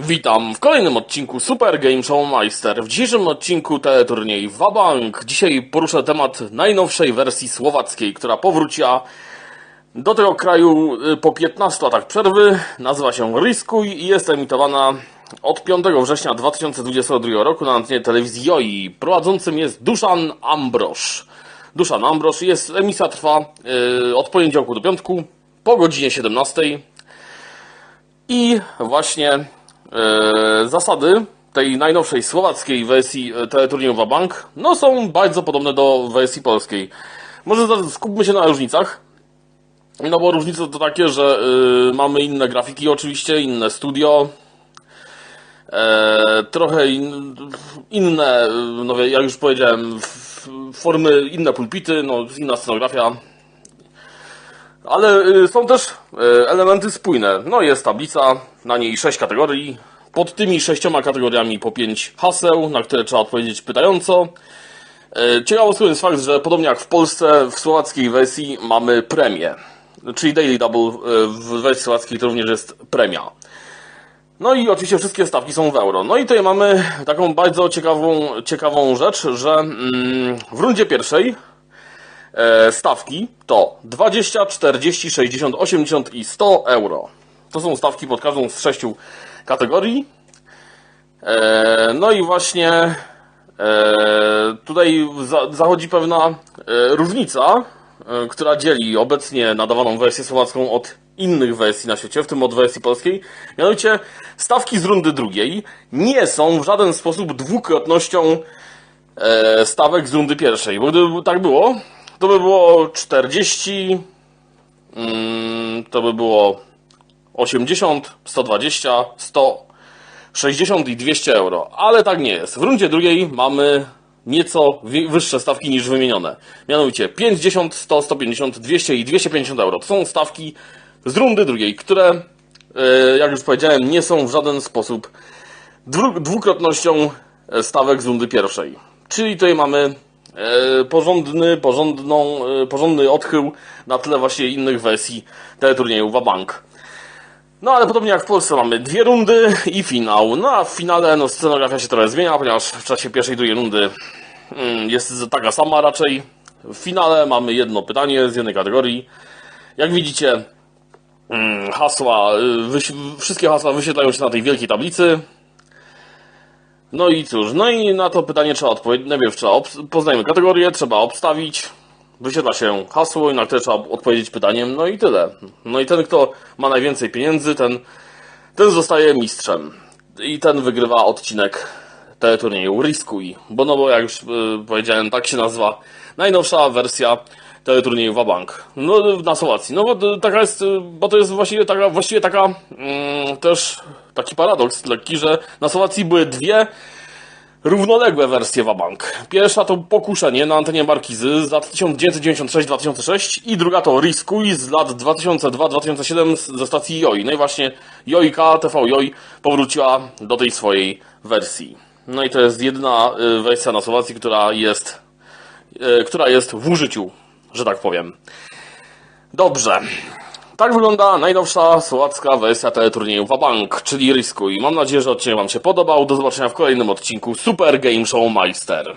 Witam w kolejnym odcinku Super Game Show Meister. W dzisiejszym odcinku teleturniej Wabank. Dzisiaj poruszę temat najnowszej wersji słowackiej, która powróciła do tego kraju y, po 15 latach przerwy. Nazywa się Riskuj i jest emitowana od 5 września 2022 roku na antenie telewizji JOI. Prowadzącym jest Duszan Ambrosz. Duszan Ambrosz jest, emisja trwa y, od poniedziałku do piątku po godzinie 17. I właśnie zasady tej najnowszej słowackiej wersji e, teleturnieju Wabank no, są bardzo podobne do wersji polskiej. Może skupmy się na różnicach. No bo różnice to takie, że e, mamy inne grafiki oczywiście, inne studio, e, trochę in, inne, e, no jak już powiedziałem, f- formy, inne pulpity, no inna scenografia, ale y, są też y, elementy spójne. No jest tablica, na niej sześć kategorii. Pod tymi sześcioma kategoriami po pięć haseł, na które trzeba odpowiedzieć pytająco. Y, Ciekawostką jest fakt, że podobnie jak w Polsce, w słowackiej wersji mamy premię. Czyli Daily Double w wersji słowackiej to również jest premia. No i oczywiście wszystkie stawki są w euro. No i tutaj mamy taką bardzo ciekawą, ciekawą rzecz, że mm, w rundzie pierwszej stawki to 20, 40, 60, 80 i 100 euro. To są stawki pod każdą z sześciu kategorii. E, no i właśnie e, tutaj za, zachodzi pewna e, różnica, e, która dzieli obecnie nadawaną wersję słowacką od innych wersji na świecie, w tym od wersji polskiej. Mianowicie stawki z rundy drugiej nie są w żaden sposób dwukrotnością e, stawek z rundy pierwszej. Bo gdyby tak było, to by było 40, mm, to by było 80, 120, 100, 60 i 200 euro. Ale tak nie jest. W rundzie drugiej mamy nieco wyższe stawki niż wymienione. Mianowicie 50, 100, 150, 200 i 250 euro. To są stawki z rundy drugiej, które, e, jak już powiedziałem, nie są w żaden sposób dwu- dwukrotnością e, stawek z rundy pierwszej. Czyli tutaj mamy porządny, porządną, e, porządny odchył na tle właśnie innych wersji teleturnieju Wabank. No ale podobnie jak w Polsce mamy dwie rundy i finał. No a w finale no, scenografia się trochę zmienia, ponieważ w czasie pierwszej i drugiej rundy mm, jest taka sama raczej. W finale mamy jedno pytanie z jednej kategorii. Jak widzicie, mm, hasła, y, wszystkie hasła wyświetlają się na tej wielkiej tablicy. No i cóż, no i na to pytanie trzeba odpowiedzieć. Najpierw trzeba poznajmy kategorię, trzeba obstawić. Wyświetla się hasło i na które trzeba odpowiedzieć pytaniem, no i tyle. No i ten, kto ma najwięcej pieniędzy, ten, ten zostaje mistrzem. I ten wygrywa odcinek teleturnieju Riskuj. Bo no bo jak już y, powiedziałem, tak się nazywa najnowsza wersja teleturnieju Wabank. No na Słowacji. No bo taka jest, bo to jest właściwie taka, właściwie taka mm, też taki paradoks lekki, że na Słowacji były dwie równoległe wersje Wabank. Pierwsza to Pokuszenie na antenie Markizy z lat 1996-2006 i druga to Riskuj z lat 2002-2007 z- ze stacji JOI. No i właśnie JOIKA, TV JOI powróciła do tej swojej wersji. No i to jest jedna y, wersja na Słowacji, która jest, y, która jest w użyciu, że tak powiem. Dobrze. Tak wygląda najnowsza słowacka wersja teleturnieju Wabank, czyli Riskuj. Mam nadzieję, że odcinek Wam się podobał. Do zobaczenia w kolejnym odcinku Super Game Show Meister.